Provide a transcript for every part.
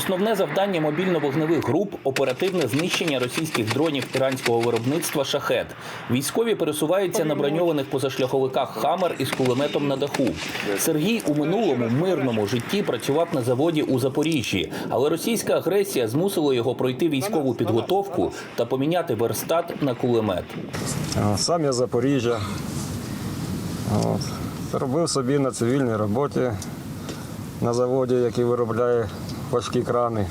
Основне завдання мобільно-вогневих груп оперативне знищення російських дронів іранського виробництва шахет. Військові пересуваються на броньованих позашляховиках Хамер із кулеметом на даху. Сергій у минулому мирному житті працював на заводі у Запоріжжі, але російська агресія змусила його пройти військову підготовку та поміняти верстат на кулемет. Сам я Запоріжжя. От. Робив собі на цивільній роботі на заводі, який виробляє важкі крани.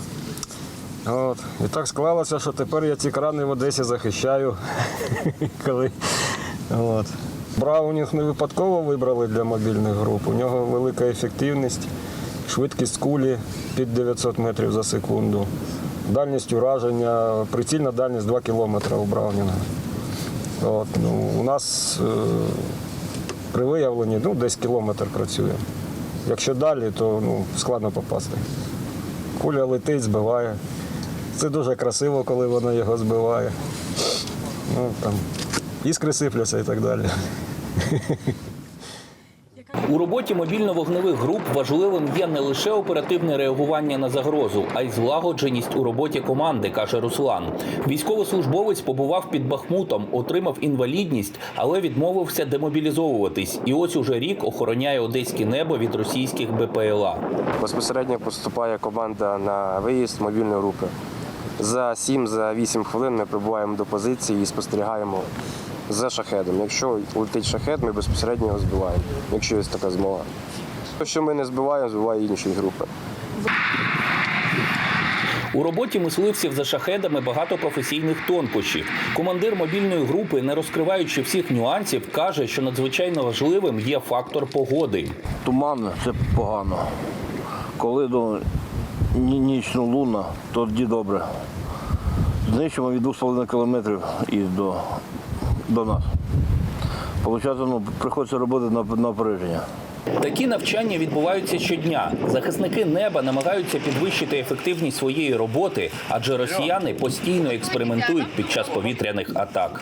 От. І так склалося, що тепер я ці крани в Одесі захищаю. Коли... От. Браунінг не випадково вибрали для мобільних груп. У нього велика ефективність, швидкість кулі під 900 метрів за секунду, дальність ураження, прицільна дальність 2 кілометри у Браунінга. От, ну, у нас е, при виявленні ну, десь кілометр працює. Якщо далі, то ну, складно попасти. Куля летить, збиває. Це дуже красиво, коли вона його збиває. Ну, там, іскри сипляться і так далі. У роботі мобільно-вогневих груп важливим є не лише оперативне реагування на загрозу, а й злагодженість у роботі команди, каже Руслан. Військовослужбовець побував під Бахмутом, отримав інвалідність, але відмовився демобілізовуватись. І ось уже рік охороняє одеське небо від російських БПЛА. Безпосередньо поступає команда на виїзд мобільної групи. За 7-8 хвилин ми прибуваємо до позиції і спостерігаємо за шахедом. Якщо летить шахет, ми безпосередньо його збиваємо, якщо є така змога. Якщо ми не збиваємо, збиває інші групи. У роботі мисливців за шахедами багато професійних тонкощів. Командир мобільної групи, не розкриваючи всіх нюансів, каже, що надзвичайно важливим є фактор погоди. Туман це погано. Коли до ні- нічну луна, тоді добре. Знищимо від 2,5 кілометрів і до, до нас. Получається, ну, приходиться робити на, на опередження. Такі навчання відбуваються щодня. Захисники неба намагаються підвищити ефективність своєї роботи, адже росіяни постійно експериментують під час повітряних атак.